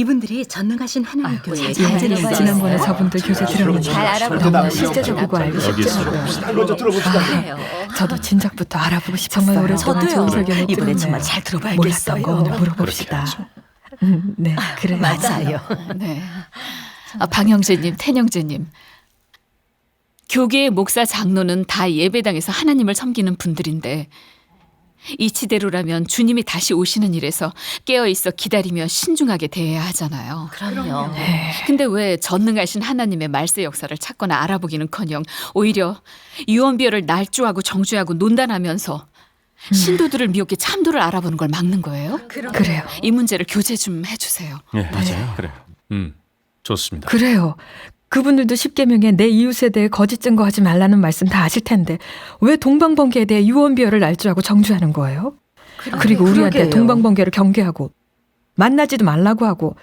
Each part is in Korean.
이분들이 전능하신 하나님 아이고, 교회의 잘 단체를 알아요. 지난번에. 저분들 교재 들었는데 잘 알아보고. 실제적이고. 알기 여기 쉽더라고요. 있어. 먼저 들어봅시다. 그래요. 저도 진작부터 알아보고 싶었어요. 정말 오랫동안 저도요. 좋은 설교 못 이번에 들었네요. 정말 잘 들어봐야겠어요. 몰랐던 거 오늘 물어봅시다. 음, 네, 그래요. 맞아요. 네. 아, 방영재님, 태영재님. 교계의 목사 장로는 다 예배당에서 하나님을 섬기는 분들인데 이치대로라면 주님이 다시 오시는 일에서 깨어 있어 기다리며 신중하게 대해야 하잖아요. 그럼요. 근데 왜 전능하신 하나님의 말세 역사를 찾거나 알아보기는커녕 오히려 유언비어를 날조하고 정죄하고 논단하면서 신도들을 미혹해 참도를 알아보는 걸 막는 거예요? 그래요. 이 문제를 교제 좀 해주세요. 예, 맞아요. 그래요. 음, 좋습니다. 그래요. 그분들도 십계명에 내 이웃에 대해 거짓 증거하지 말라는 말씀 다 아실 텐데 왜 동방번개에 대해 유언비어를 날조하고 정죄하는 거예요? 그리고 우리한테 그러게요. 동방번개를 경계하고 만나지도 말라고 하고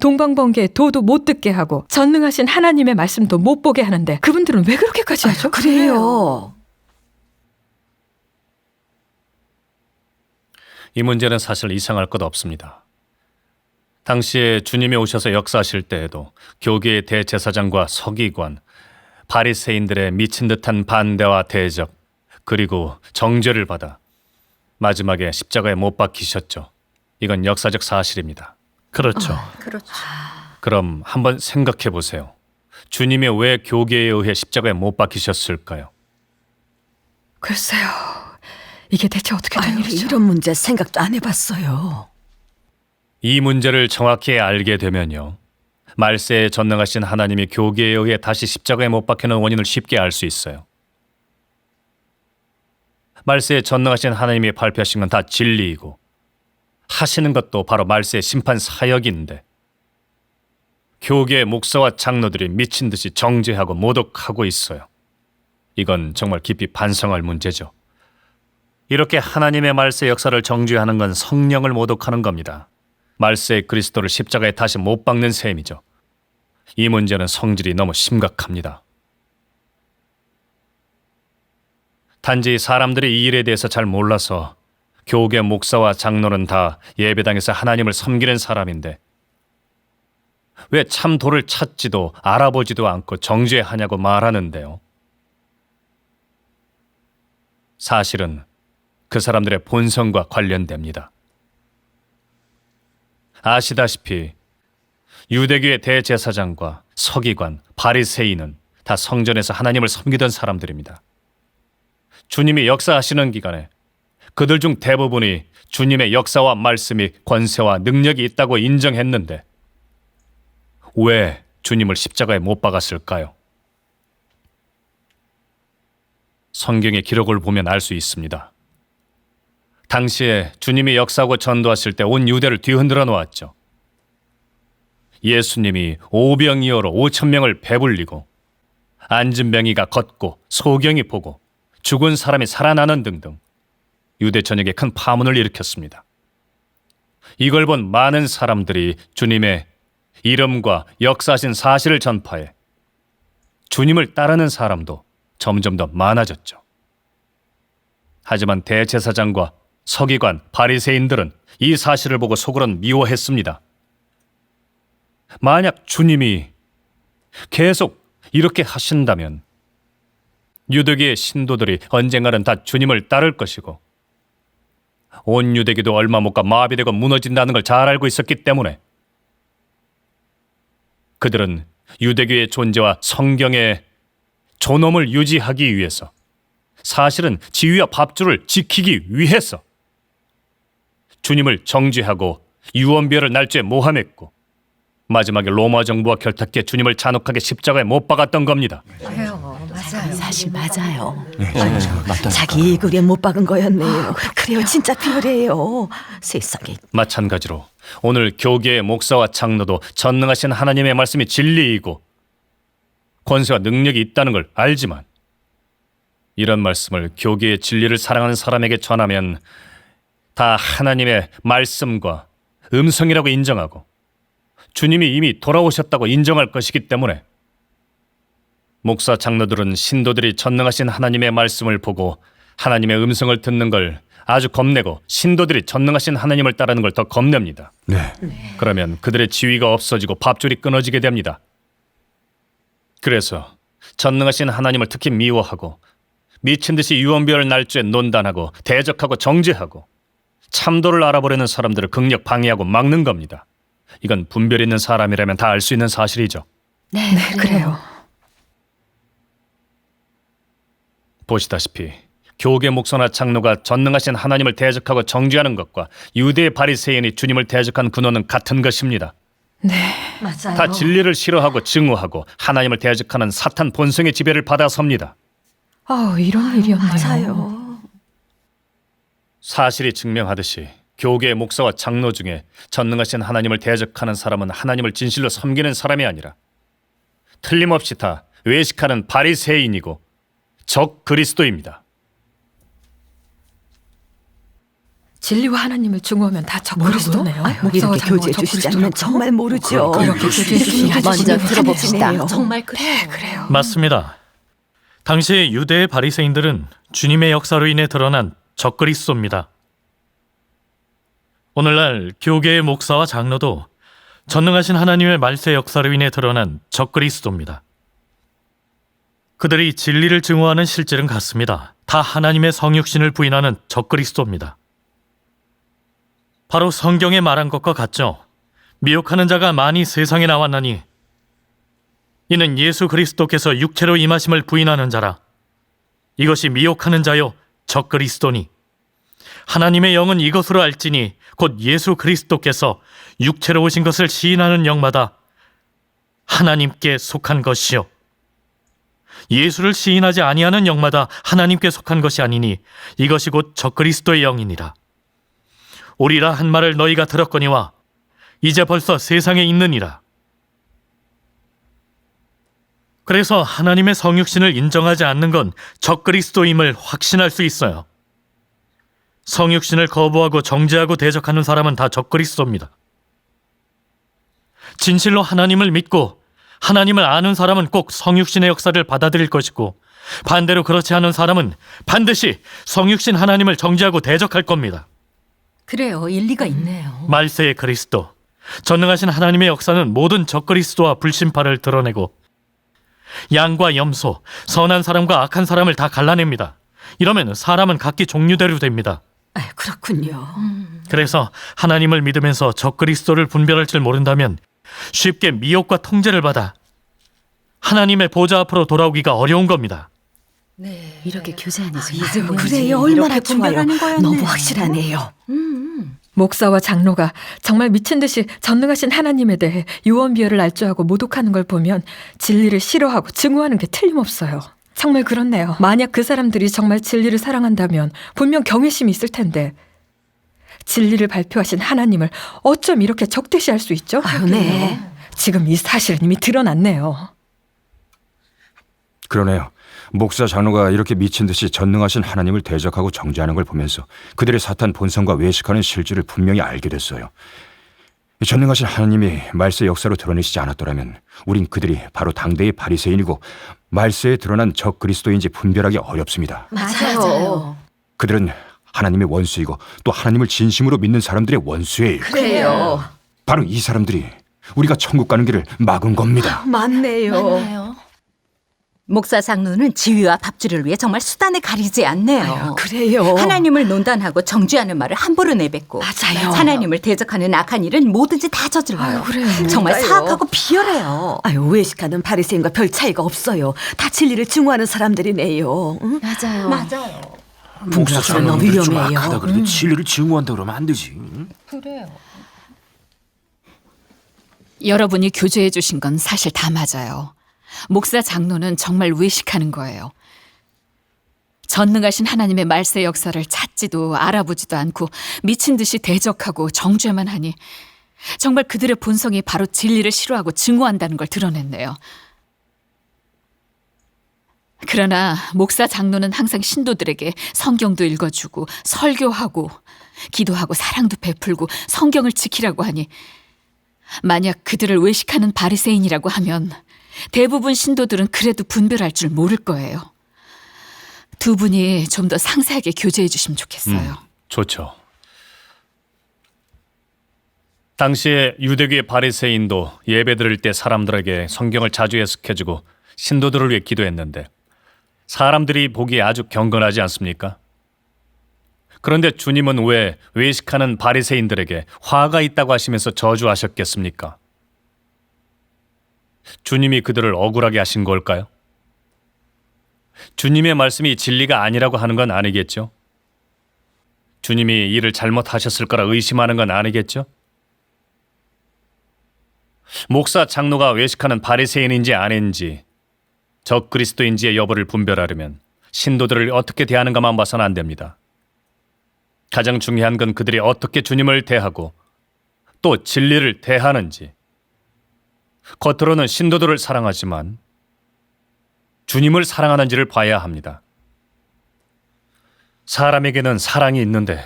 동방번개 도도 못 듣게 하고 전능하신 하나님의 말씀도 못 보게 하는데 그분들은 왜 그렇게까지 하죠? 그래요. 이 문제는 사실 이상할 것 없습니다. 당시에 주님이 오셔서 역사하실 때에도 교계의 대제사장과 서기관, 바리새인들의 미친 듯한 반대와 대적, 그리고 정죄를 받아 마지막에 십자가에 못 박히셨죠. 이건 역사적 사실입니다. 그렇죠. 그렇죠. 그럼 한번 생각해 보세요. 주님이 왜 교계에 의해 십자가에 못 박히셨을까요? 글쎄요. 이게 대체 어떻게 된 아유, 일이죠? 이런 문제 생각도 안 해봤어요. 이 문제를 정확히 알게 되면요. 말세에 전능하신 하나님이 교계에 의해 다시 십자가에 못 박히는 원인을 쉽게 알 수 있어요. 말세에 전능하신 하나님이 발표하신 건 다 진리이고 하시는 것도 바로 말세의 심판 사역인데 교계 목사와 장로들이 미친 듯이 정죄하고 모독하고 있어요. 이건 정말 깊이 반성할 문제죠. 이렇게 하나님의 말세 역사를 정죄하는 건 성령을 모독하는 겁니다. 말세의 그리스도를 십자가에 다시 못 박는 셈이죠. 이 문제는 성질이 너무 심각합니다. 단지 사람들이 이 일에 대해서 잘 몰라서 교계 목사와 장로는 다 예배당에서 하나님을 섬기는 사람인데 왜 참 도를 찾지도 알아보지도 않고 정죄하냐고 말하는데요. 사실은 그 사람들의 본성과 관련됩니다. 아시다시피 유대교의 대제사장과 서기관, 바리새인은 다 성전에서 하나님을 섬기던 사람들입니다. 주님이 역사하시는 기간에 그들 중 대부분이 주님의 역사와 말씀이 권세와 능력이 있다고 인정했는데 왜 주님을 십자가에 못 박았을까요? 성경의 기록을 보면 알 수 있습니다. 당시에 주님이 역사하고 전도하실 때 온 유대를 뒤흔들어 놓았죠. 예수님이 오병이어로 오천 명을 배불리고 앉은 병이가 걷고 소경이 보고 죽은 사람이 살아나는 등등 유대 전역에 큰 파문을 일으켰습니다. 이걸 본 많은 사람들이 주님의 이름과 역사하신 사실을 전파해 주님을 따르는 사람도 점점 더 많아졌죠. 하지만 대제사장과 서기관, 바리새인들은 이 사실을 보고 속으론 미워했습니다. 만약 주님이 계속 이렇게 하신다면 유대교의 신도들이 언젠가는 다 주님을 따를 것이고 온 유대교도 얼마 못 가 마비되고 무너진다는 걸 잘 알고 있었기 때문에 그들은 유대교의 존재와 성경의 존엄을 유지하기 위해서 사실은 지위와 밥줄을 지키기 위해서 주님을 정죄하고 유언비어를 날죄 모함했고 마지막에 로마 정부와 결탁해 주님을 잔혹하게 십자가에 못 박았던 겁니다. 사실 맞아요. 자기 이글에 못 박은 거였네요. 그래요, 진짜 그래요. 세상에. 마찬가지로 오늘 교계의 목사와 장로도 전능하신 하나님의 말씀이 진리이고 권세와 능력이 있다는 걸 알지만 이런 말씀을 교계의 진리를 사랑하는 사람에게 전하면 다 하나님의 말씀과 음성이라고 인정하고 주님이 이미 돌아오셨다고 인정할 것이기 때문에 목사 장로들은 신도들이 전능하신 하나님의 말씀을 보고 하나님의 음성을 듣는 걸 아주 겁내고 신도들이 전능하신 하나님을 따르는 걸 더 겁냅니다. 네. 그러면 그들의 지위가 없어지고 밥줄이 끊어지게 됩니다. 그래서 전능하신 하나님을 특히 미워하고 미친 듯이 유언비어를 날조에 논단하고 대적하고 정죄하고 참도를 알아보려는 사람들을 극력 방해하고 막는 겁니다. 이건 분별 있는 사람이라면 다 알 수 있는 사실이죠. 네, 그래요. 보시다시피 교계 목사나 장로가 전능하신 하나님을 대적하고 정죄하는 것과 유대의 바리새인이 주님을 대적한 근원은 같은 것입니다. 맞아요. 다 진리를 싫어하고 증오하고 하나님을 대적하는 사탄 본성의 지배를 받아섭니다. 아, 이런 일이었네요. 맞아요. 사실이 증명하듯이 교계의 목사와 장로 중에 전능하신 하나님을 대적하는 사람은 하나님을 진실로 섬기는 사람이 아니라 틀림없이 다 외식하는 바리새인이고 적 그리스도입니다. 진리와 하나님을 증오하면 다 적그리스도네요. 목사와 이렇게 교제해 주시지 적그리스도라고? 않으면 정말 모르죠. 이렇게 교제해 주시니 아주 먼저 들어봅시다. 정말 그래. 그래요. 맞습니다. 당시 유대의 바리새인들은 주님의 역사로 인해 드러난 적그리스도입니다. 오늘날 교계의 목사와 장로도 전능하신 하나님의 말세 역사로 인해 드러난 적그리스도입니다. 그들이 진리를 증오하는 실질은 같습니다. 다 하나님의 성육신을 부인하는 적그리스도입니다. 바로 성경에 말한 것과 같죠. 미혹하는 자가 많이 세상에 나왔나니 이는 예수 그리스도께서 육체로 임하심을 부인하는 자라. 이것이 미혹하는 자요 적 그리스도니. 하나님의 영은 이것으로 알지니 곧 예수 그리스도께서 육체로 오신 것을 시인하는 영마다 하나님께 속한 것이요. 예수를 시인하지 아니하는 영마다 하나님께 속한 것이 아니니 이것이 곧 적 그리스도의 영이니라. 오리라 한 말을 너희가 들었거니와 이제 벌써 세상에 있느니라. 그래서 하나님의 성육신을 인정하지 않는 건 적그리스도임을 확신할 수 있어요. 성육신을 거부하고 정죄하고 대적하는 사람은 다 적그리스도입니다. 진실로 하나님을 믿고 하나님을 아는 사람은 꼭 성육신의 역사를 받아들일 것이고 반대로 그렇지 않은 사람은 반드시 성육신 하나님을 정죄하고 대적할 겁니다. 그래요. 일리가 있네요. 말세의 그리스도, 전능하신 하나님의 역사는 모든 적그리스도와 불신파를 드러내고 양과 염소, 선한 사람과 악한 사람을 다 갈라냅니다. 이러면 사람은 각기 종류대로 됩니다. 아유, 그렇군요. 그래서 하나님을 믿으면서 적그리스도를 분별할 줄 모른다면 쉽게 미혹과 통제를 받아 하나님의 보좌 앞으로 돌아오기가 어려운 겁니다. 이렇게 교제하니 이제 뭐 그래요. 이렇게 얼마나 좋아요. 분별하는 거였네. 너무 확실하네요. 목사와 장로가 정말 미친 듯이 전능하신 하나님에 대해 유언비어를 알조하고 모독하는 걸 보면 진리를 싫어하고 증오하는 게 틀림없어요. 정말 그렇네요. 만약 그 사람들이 정말 진리를 사랑한다면 분명 경외심이 있을 텐데 진리를 발표하신 하나님을 어쩜 이렇게 적대시할 수 있죠? 아유, 네. 지금 이 사실은 이미 드러났네요. 그러네요. 목사 장로가 이렇게 미친 듯이 전능하신 하나님을 대적하고 정죄하는 걸 보면서 그들의 사탄 본성과 외식하는 실질을 분명히 알게 됐어요. 이 전능하신 하나님이 말세 역사로 드러내시지 않았더라면 우린 그들이 바로 당대의 바리새인이고 말세에 드러난 적 그리스도인지 분별하기 어렵습니다. 맞아요. 그들은 하나님의 원수이고 또 하나님을 진심으로 믿는 사람들의 원수예요. 그래요. 바로 이 사람들이 우리가 천국 가는 길을 막은 겁니다. 맞네요. 목사 장로는 지위와 밥줄을 위해 정말 수단에 가리지 않네요. 그래요. 하나님을 논단하고 정죄하는 말을 함부로 내뱉고 맞아요. 하나님을 대적하는 악한 일은 뭐든지 다 저질러요. 정말 맞아요. 사악하고 비열해요. 아유, 외식하는 바리새인과 별 차이가 없어요. 다 진리를 증오하는 사람들이네요. 응? 맞아요. 맞아요. 분별학살 너무 위험해요. 악하다 그래도 진리를 증오한다 그러면 안 되지. 여러분이 교제해 주신 건 사실 다 맞아요. 목사 장로는 정말 외식하는 거예요. 전능하신 하나님의 말세 역사를 찾지도 알아보지도 않고 미친 듯이 대적하고 정죄만 하니 정말 그들의 본성이 바로 진리를 싫어하고 증오한다는 걸 드러냈네요. 그러나 목사 장로는 항상 신도들에게 성경도 읽어주고 설교하고 기도하고 사랑도 베풀고 성경을 지키라고 하니 만약 그들을 외식하는 바리새인이라고 하면 대부분 신도들은 그래도 분별할 줄 모를 거예요. 두 분이 좀 더 상세하게 교제해 주시면 좋겠어요. 좋죠. 당시에 유대교의 바리새인도 예배 드릴 때 사람들에게 성경을 자주 해석해주고 신도들을 위해 기도했는데 사람들이 보기에 아주 경건하지 않습니까? 그런데 주님은 왜 외식하는 바리새인들에게 화가 있다고 하시면서 저주하셨겠습니까? 주님이 그들을 억울하게 하신 걸까요? 주님의 말씀이 진리가 아니라고 하는 건 아니겠죠? 주님이 일을 잘못하셨을 거라 의심하는 건 아니겠죠? 목사 장로가 외식하는 바리새인인지 아닌지 적 그리스도인지의 여부를 분별하려면 신도들을 어떻게 대하는가만 봐서는 안 됩니다. 가장 중요한 건 그들이 어떻게 주님을 대하고 또 진리를 대하는지. 겉으로는 신도들을 사랑하지만 주님을 사랑하는지를 봐야 합니다. 사람에게는 사랑이 있는데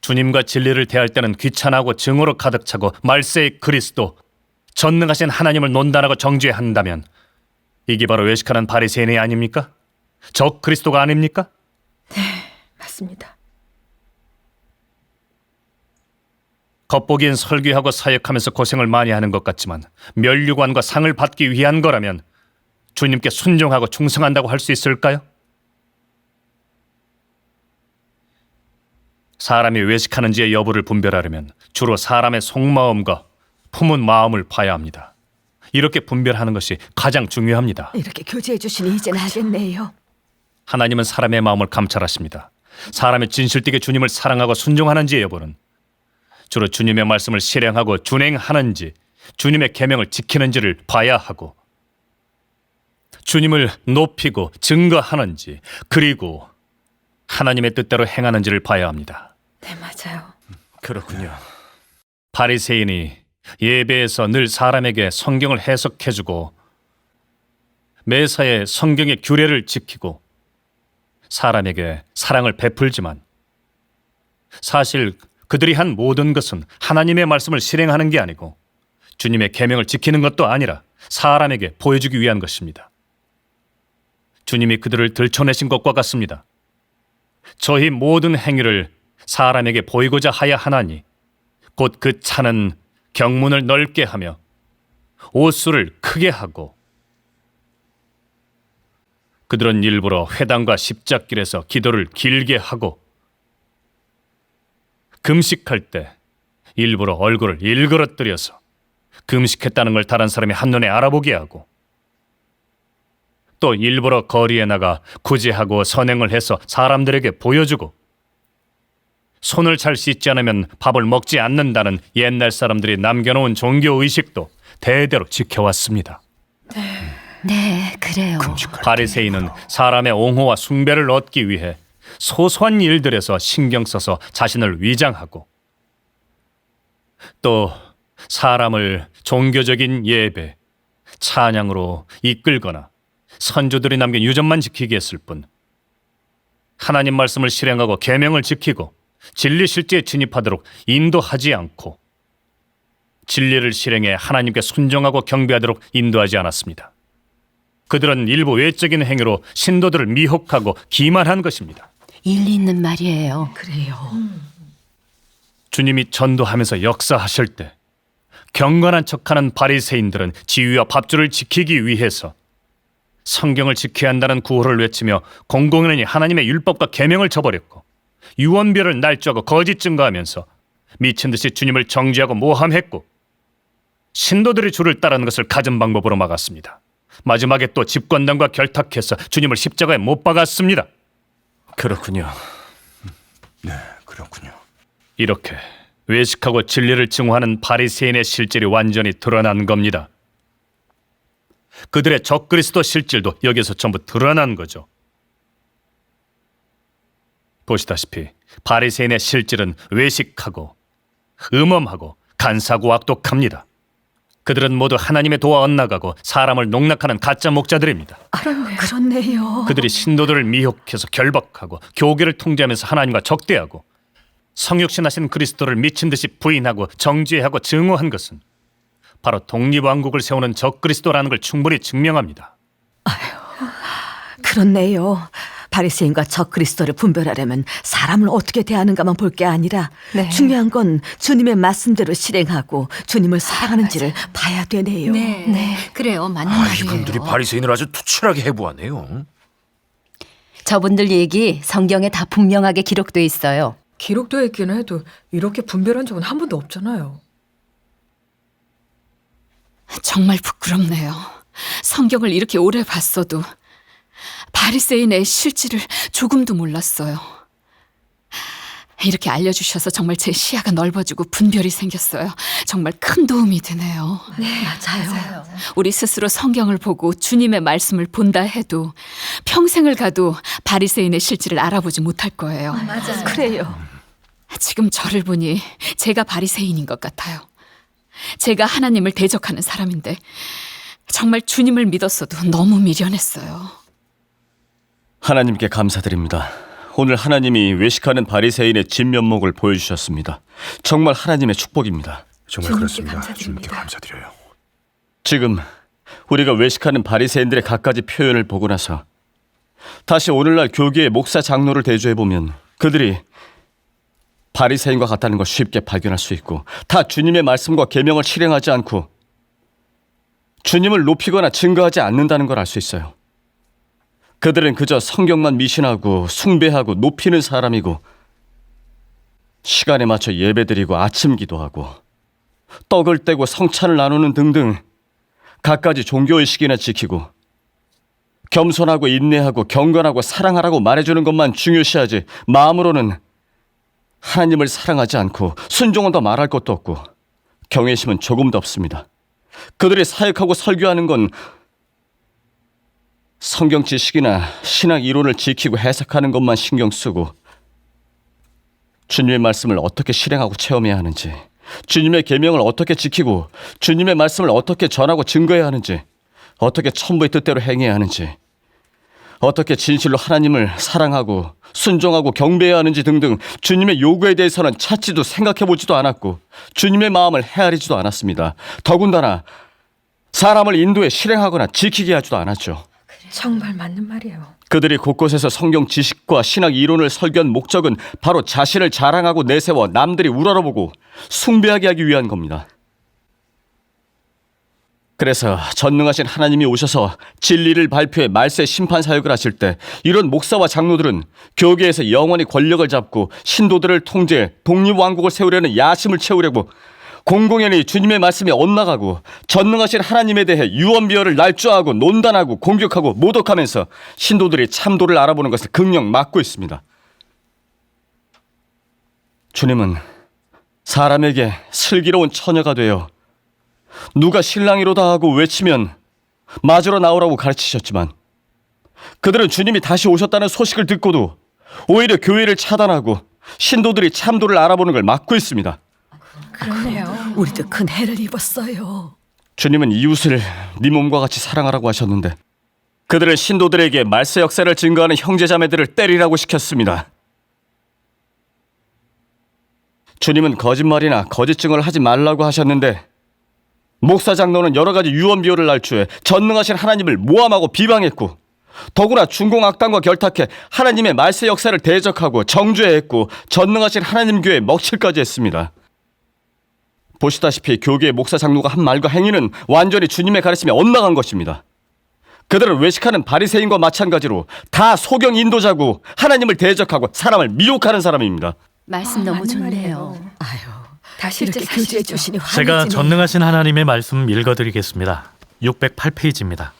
주님과 진리를 대할 때는 귀찮하고 증오로 가득 차고 말세의 그리스도 전능하신 하나님을 논단하고 정죄한다면 이게 바로 외식하는 바리새인이 아닙니까? 적 그리스도가 아닙니까? 맞습니다. 겉보기엔 설교하고 사역하면서 고생을 많이 하는 것 같지만 멸류관과 상을 받기 위한 거라면 주님께 순종하고 충성한다고 할 수 있을까요? 사람이 외식하는지의 여부를 분별하려면 주로 사람의 속마음과 품은 마음을 봐야 합니다. 이렇게 분별하는 것이 가장 중요합니다. 이렇게 교제해 주시니 이젠 알겠네요. 하나님은 사람의 마음을 감찰하십니다. 사람의 진실되게 주님을 사랑하고 순종하는지의 여부는 주로 주님의 말씀을 실행하고 준행하는지 주님의 계명을 지키는지를 봐야 하고 주님을 높이고 증거하는지 그리고 하나님의 뜻대로 행하는지를 봐야 합니다. 네, 맞아요. 그렇군요. 바리새인이 예배에서 늘 사람에게 성경을 해석해 주고 매사에 성경의 규례를 지키고 사람에게 사랑을 베풀지만 사실 그들이 한 모든 것은 하나님의 말씀을 실행하는 게 아니고 주님의 계명을 지키는 것도 아니라 사람에게 보여주기 위한 것입니다. 주님이 그들을 들춰내신 것과 같습니다. 저희 모든 행위를 사람에게 보이고자 하여 하나니 곧 그 차는 경문을 넓게 하며 옷수를 크게 하고 그들은 일부러 회당과 십자길에서 기도를 길게 하고 금식할 때 일부러 얼굴을 일그러뜨려서 금식했다는 걸 다른 사람이 한눈에 알아보게 하고 또 일부러 거리에 나가 구제하고 선행을 해서 사람들에게 보여주고 손을 잘 씻지 않으면 밥을 먹지 않는다는 옛날 사람들이 남겨놓은 종교 의식도 대대로 지켜왔습니다. 네, 그래요. 바리새인은 사람의 옹호와 숭배를 얻기 위해 소소한 일들에서 신경 써서 자신을 위장하고 또 사람을 종교적인 예배, 찬양으로 이끌거나 선조들이 남긴 유전만 지키게 했을 뿐 하나님 말씀을 실행하고 계명을 지키고 진리 실제에 진입하도록 인도하지 않고 진리를 실행해 하나님께 순종하고 경배하도록 인도하지 않았습니다. 그들은 일부 외적인 행위로 신도들을 미혹하고 기만한 것입니다. 일리 있는 말이에요. 그래요. 주님이 전도하면서 역사하실 때 경건한 척하는 바리새인들은 지위와 밥줄을 지키기 위해서 성경을 지켜야 한다는 구호를 외치며 공공연히 하나님의 율법과 계명을 저버렸고 유언별을 날조하고 거짓 증거하면서 미친 듯이 주님을 정죄하고 모함했고 신도들이 주를 따르는 것을 가진 방법으로 막았습니다. 마지막에 또 집권당과 결탁해서 주님을 십자가에 못 박았습니다. 그렇군요. 네, 그렇군요. 이렇게 외식하고 진리를 증오하는 바리새인의 실질이 완전히 드러난 겁니다. 그들의 적그리스도 실질도 여기서 전부 드러난 거죠. 보시다시피 바리새인의 실질은 외식하고 음험하고 간사고 악독합니다. 그들은 모두 하나님의 도와 엇나가고 사람을 농락하는 가짜 목자들입니다. 그렇네요. 그들이 신도들을 미혹해서 결박하고 교계를 통제하면서 하나님과 적대하고 성육신하신 그리스도를 미친 듯이 부인하고 정죄하고 증오한 것은 바로 독립왕국을 세우는 적그리스도라는 걸 충분히 증명합니다. 그렇네요. 바리새인과 적 그리스도를 분별하려면 사람을 어떻게 대하는가만 볼 게 아니라 네. 중요한 건 주님의 말씀대로 실행하고 주님을 사랑하는지를 봐야 되네요. 네, 그래요. 맞는 아, 말이에요. 이분들이 바리새인을 아주 투철하게 해부하네요. 저분들 얘기 성경에 다 분명하게 기록돼 있어요. 기록되어 있기는 해도 이렇게 분별한 적은 한 번도 없잖아요. 정말 부끄럽네요. 성경을 이렇게 오래 봤어도 바리새인의 실질을 조금도 몰랐어요. 이렇게 알려주셔서 정말 제 시야가 넓어지고 분별이 생겼어요. 정말 큰 도움이 되네요. 맞아요. 우리 스스로 성경을 보고 주님의 말씀을 본다 해도 평생을 가도 바리새인의 실질을 알아보지 못할 거예요. 그래요. 지금 저를 보니 제가 바리새인인 것 같아요. 제가 하나님을 대적하는 사람인데 정말 주님을 믿었어도 너무 미련했어요. 하나님께 감사드립니다. 오늘 하나님이 외식하는 바리새인의 진면목을 보여주셨습니다. 정말 하나님의 축복입니다. 정말 그렇습니다. 주님께 감사드려요. 지금 우리가 외식하는 바리새인들의 갖가지 표현을 보고 나서 다시 오늘날 교계의 목사 장로를 대조해 보면 그들이 바리새인과 같다는 걸 쉽게 발견할 수 있고 다 주님의 말씀과 계명을 실행하지 않고 주님을 높이거나 증거하지 않는다는 걸 알 수 있어요. 그들은 그저 성경만 미신하고 숭배하고 높이는 사람이고 시간에 맞춰 예배드리고 아침 기도하고 떡을 떼고 성찬을 나누는 등등 갖가지 종교의식이나 지키고 겸손하고 인내하고 경건하고 사랑하라고 말해주는 것만 중요시하지 마음으로는 하나님을 사랑하지 않고 순종은 더 말할 것도 없고 경외심은 조금도 없습니다. 그들이 사역하고 설교하는 건 성경 지식이나 신학 이론을 지키고 해석하는 것만 신경 쓰고 주님의 말씀을 어떻게 실행하고 체험해야 하는지 주님의 계명을 어떻게 지키고 주님의 말씀을 어떻게 전하고 증거해야 하는지 어떻게 천부의 뜻대로 행해야 하는지 어떻게 진실로 하나님을 사랑하고 순종하고 경배해야 하는지 등등 주님의 요구에 대해서는 찾지도 생각해 보지도 않았고 주님의 마음을 헤아리지도 않았습니다. 더군다나 사람을 인도에 실행하거나 지키게 하지도 않았죠. 정말 맞는 말이에요. 그들이 곳곳에서 성경 지식과 신학 이론을 설교한 목적은 바로 자신을 자랑하고 내세워 남들이 우러러보고 숭배하게 하기 위한 겁니다. 그래서 전능하신 하나님이 오셔서 진리를 발표해 말세 심판 사역을 하실 때 이런 목사와 장로들은 교계에서 영원히 권력을 잡고 신도들을 통제 독립 왕국을 세우려는 야심을 채우려고 공공연히 주님의 말씀에 엇나가고 전능하신 하나님에 대해 유언비어를 날조하고 논단하고 공격하고 모독하면서 신도들이 참도를 알아보는 것을 극력 막고 있습니다. 주님은 사람에게 슬기로운 처녀가 되어 누가 신랑이로다 하고 외치면 맞으러 나오라고 가르치셨지만 그들은 주님이 다시 오셨다는 소식을 듣고도 오히려 교회를 차단하고 신도들이 참도를 알아보는 걸 막고 있습니다. 그러네요. 우리도 큰 해를 입었어요. 주님은 이웃을 네 몸과 같이 사랑하라고 하셨는데 그들은 신도들에게 말세 역사를 증거하는 형제자매들을 때리라고 시켰습니다. 주님은 거짓말이나 거짓증을 하지 말라고 하셨는데 목사 장로는 여러 가지 유언 비어를 날조해 전능하신 하나님을 모함하고 비방했고 더구나 중공 악당과 결탁해 하나님의 말세 역사를 대적하고 정죄했고 전능하신 하나님 교회 먹칠까지 했습니다. 보시다시피 교계의 목사 장로가 한 말과 행위는 완전히 주님의 가르침에 엇나간 것입니다. 그들은 외식하는 바리새인과 마찬가지로 다 소경 인도자고 하나님을 대적하고 사람을 미혹하는 사람입니다. 말씀 너무 좋네요. 아유, 다시 이렇게 이렇게 교제해 사시죠. 주시니 제가 환해지네요. 전능하신 하나님의 말씀 읽어드리겠습니다. 608페이지입니다.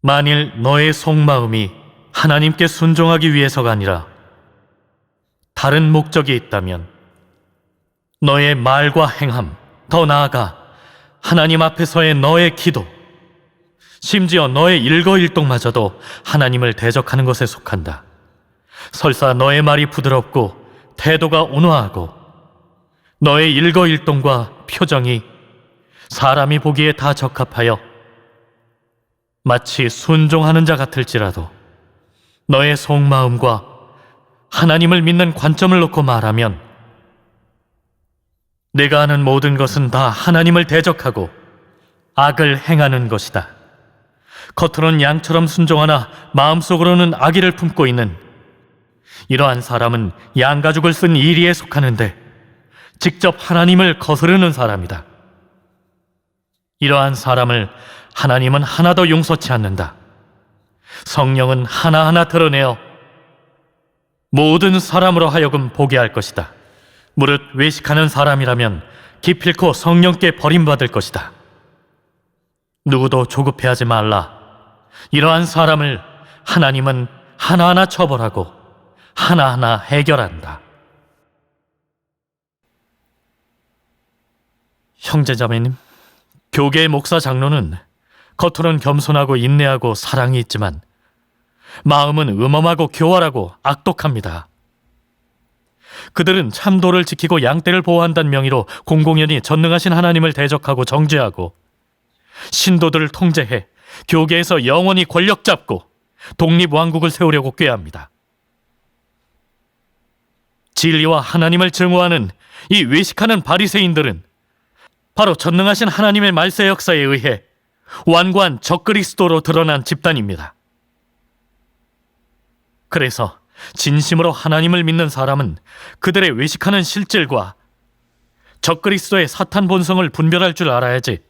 만일 너의 속마음이 하나님께 순종하기 위해서가 아니라 다른 목적이 있다면 너의 말과 행함, 더 나아가 하나님 앞에서의 너의 기도, 심지어 너의 일거일동마저도 하나님을 대적하는 것에 속한다. 설사 너의 말이 부드럽고 태도가 온화하고 너의 일거일동과 표정이 사람이 보기에 다 적합하여 마치 순종하는 자 같을지라도 너의 속마음과 하나님을 믿는 관점을 놓고 말하면 내가 하는 모든 것은 다 하나님을 대적하고 악을 행하는 것이다. 겉으로는 양처럼 순종하나 마음속으로는 악의를 품고 있는 이러한 사람은 양가죽을 쓴 이리에 속하는데 직접 하나님을 거스르는 사람이다. 이러한 사람을 하나님은 하나도 용서치 않는다. 성령은 하나하나 드러내어 모든 사람으로 하여금 보게 할 것이다. 무릇 외식하는 사람이라면 기필코 성령께 버림받을 것이다. 누구도 조급해하지 말라. 이러한 사람을 하나님은 하나하나 처벌하고 하나하나 해결한다. 형제자매님, 교계의 목사 장로는 겉으로는 겸손하고 인내하고 사랑이 있지만 마음은 음험하고 교활하고 악독합니다. 그들은 참도를 지키고 양떼를 보호한다는 명의로 공공연히 전능하신 하나님을 대적하고 정죄하고 신도들을 통제해 교계에서 영원히 권력 잡고 독립왕국을 세우려고 꾀합니다. 진리와 하나님을 증오하는 이 외식하는 바리새인들은 바로 전능하신 하나님의 말세 역사에 의해 완고한 적그리스도로 드러난 집단입니다. 그래서 진심으로 하나님을 믿는 사람은 그들의 외식하는 실질과 적그리스도의 사탄 본성을 분별할 줄 알아야지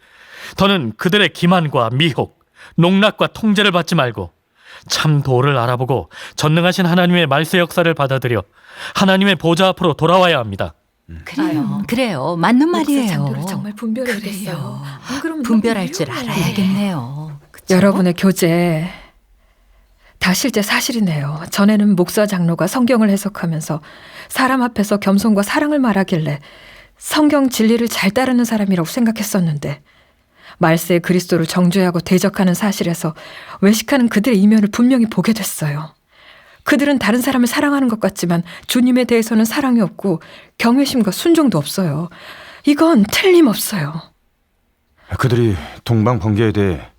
더는 그들의 기만과 미혹, 농락과 통제를 받지 말고 참 도를 알아보고 전능하신 하나님의 말세 역사를 받아들여 하나님의 보좌 앞으로 돌아와야 합니다. 그래요. 그래요. 맞는 말이에요. 정말 분별해야겠어요. 안 그러면 분별할 줄. 알아야겠네요. 그쵸? 여러분의 교재 다 실제 사실이네요. 전에는 목사 장로가 성경을 해석하면서 사람 앞에서 겸손과 사랑을 말하길래 성경 진리를 잘 따르는 사람이라고 생각했었는데 말세의 그리스도를 정죄하고 대적하는 사실에서 외식하는 그들의 이면을 분명히 보게 됐어요. 그들은 다른 사람을 사랑하는 것 같지만 주님에 대해서는 사랑이 없고 경외심과 순종도 없어요. 이건 틀림없어요. 그들이 동방 번개에 대해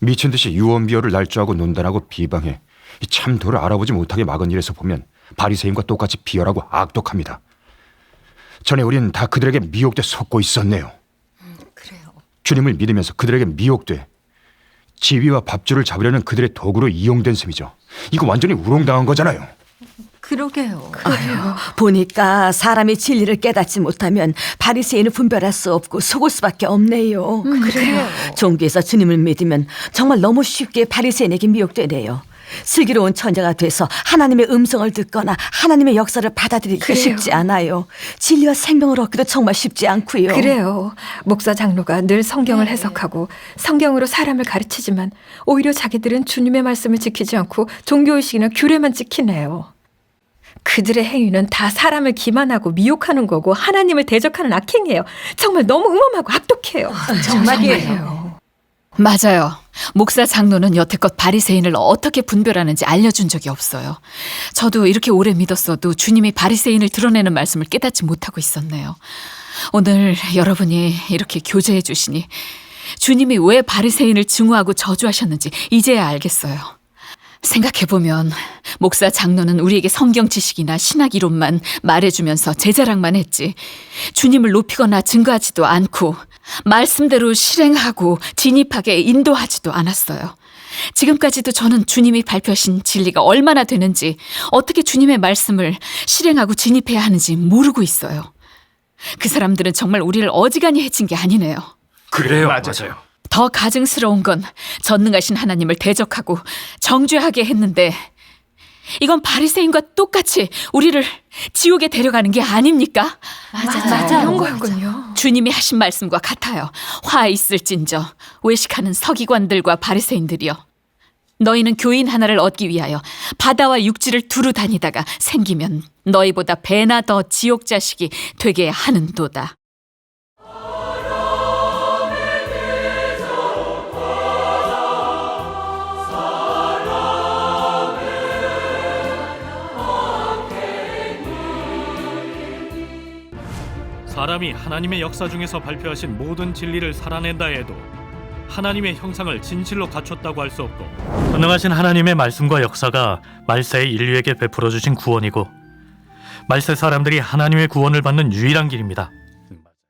미친 듯이 유언비어를 날조하고 논단하고 비방해 이 참 도를 알아보지 못하게 막은 일에서 보면 바리새인과 똑같이 비열하고 악독합니다. 전에 우리는 다 그들에게 미혹돼 속고 있었네요. 그래요. 주님을 믿으면서 그들에게 미혹돼 지위와 밥줄을 잡으려는 그들의 도구로 이용된 셈이죠. 이거 완전히 우롱당한 거잖아요. 그러게요. 보니까 사람이 진리를 깨닫지 못하면 바리새인을 분별할 수 없고 속을 수밖에 없네요. 그래요. 종교에서 주님을 믿으면 정말 너무 쉽게 바리새인에게 미혹되네요. 슬기로운 천자가 돼서 하나님의 음성을 듣거나 하나님의 역사를 받아들이기가 그래요. 쉽지 않아요. 진리와 생명을 얻기도 정말 쉽지 않고요. 그래요. 목사 장로가 늘 성경을 해석하고 성경으로 사람을 가르치지만 오히려 자기들은 주님의 말씀을 지키지 않고 종교의식이나 규례만 지키네요. 그들의 행위는 다 사람을 기만하고 미혹하는 거고 하나님을 대적하는 악행이에요. 정말 너무 음험하고 악독해요. 정말이에요. 맞아요. 목사 장로는 여태껏 바리새인을 어떻게 분별하는지 알려준 적이 없어요. 저도 이렇게 오래 믿었어도 주님이 바리새인을 드러내는 말씀을 깨닫지 못하고 있었네요. 오늘 여러분이 이렇게 교제해 주시니 주님이 왜 바리새인을 증오하고 저주하셨는지 이제야 알겠어요. 생각해보면 목사 장로는 우리에게 성경 지식이나 신학 이론만 말해주면서 제자랑만 했지 주님을 높이거나 증거하지도 않고 말씀대로 실행하고 진입하게 인도하지도 않았어요. 지금까지도 저는 주님이 발표하신 진리가 얼마나 되는지 어떻게 주님의 말씀을 실행하고 진입해야 하는지 모르고 있어요. 그 사람들은 정말 우리를 어지간히 해친 게 아니네요. 그래요, 맞아요. 더 가증스러운 건 전능하신 하나님을 대적하고 정죄하게 했는데 이건 바리새인과 똑같이 우리를 지옥에 데려가는 게 아닙니까? 맞아요. 그런 거였군요. 주님이 하신 말씀과 같아요. 화 있을진저 외식하는 서기관들과 바리새인들이여. 너희는 교인 하나를 얻기 위하여 바다와 육지를 두루 다니다가 생기면 너희보다 배나 더 지옥 자식이 되게 하는도다. 사람이 하나님의 역사 중에서 발표하신 모든 진리를 살아낸다 해도 하나님의 형상을 진실로 갖췄다고 할 수 없고 전능하신 하나님의 말씀과 역사가 말세의 인류에게 베풀어 주신 구원이고 말세 사람들이 하나님의 구원을 받는 유일한 길입니다.